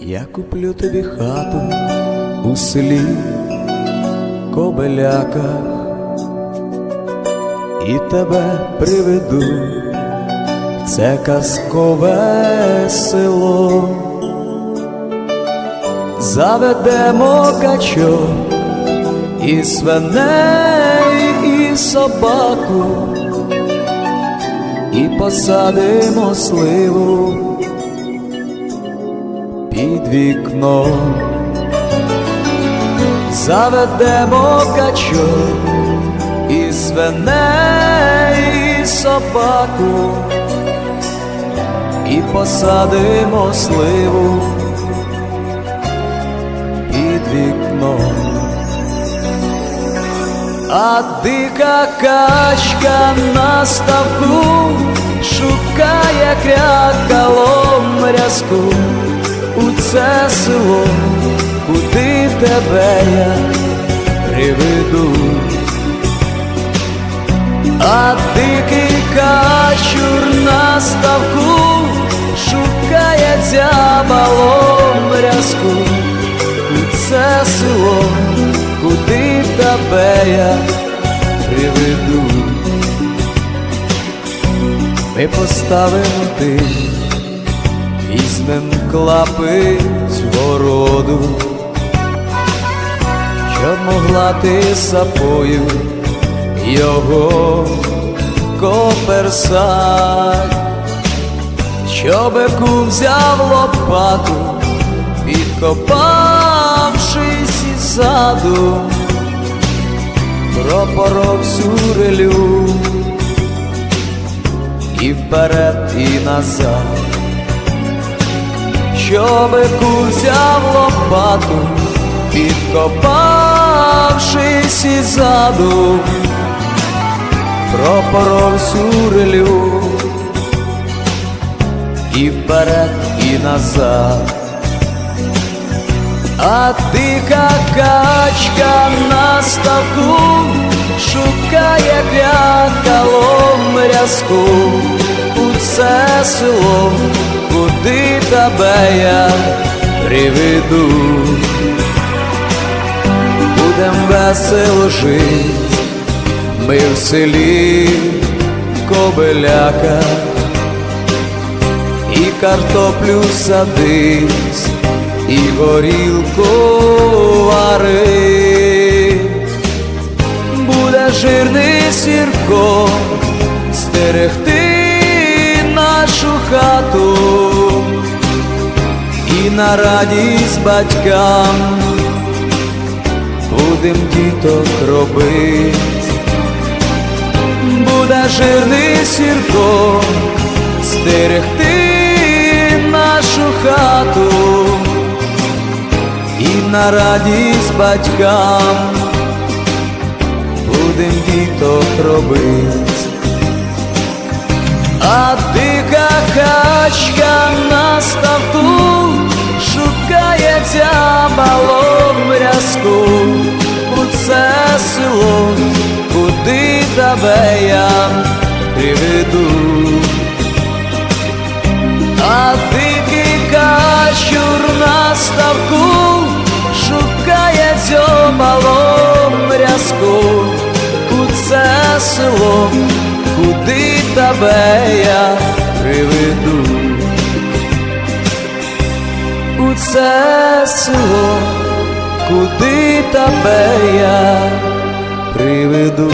Я куплю тобі хату у селі Кобеляках і тебе приведу в це казкове село, заведемо качок і свиней, і собаку посадимо сливу під вікном. Заведемо качок і свиней, собаку, і посадимо сливу під вікном. А дика качка на ставку шукає крякалом рязку у це село, куди тебе я приведу. А дикий качур на ставку шукає дзябалом рязку у це село, куди тебе я приведу. Ми поставимо ти, візьмем клапить городу, щоб могла ти сапою його коперсать, щоби кум взяв лопату, підкопавшись із саду, пропоров всю релю і вперед, і назад, щоби кум взяв лопату, підкопавшись із заду, пропоров всю релю і вперед, і назад. А дика качка на ставку шукає крякалом рязку у це село, куди тебе я приведу. Будем весело жить, ми в селі Кобеляка і картоплю садись, і горілку вари, буде жирний сірко стерегти нашу хату і на радість батькам. Будем діток робить, буде жирний сірко стерегти нашу хату і на радість батькам. Будем діток робить, а дика качка на ставку шукає дзябалом рязку у це село, куди тебе я приведу. А дикий качур на ставку шукає дзьобалом рязку у це село, куди тебе я приведу. У це село, куди тебе я приведу.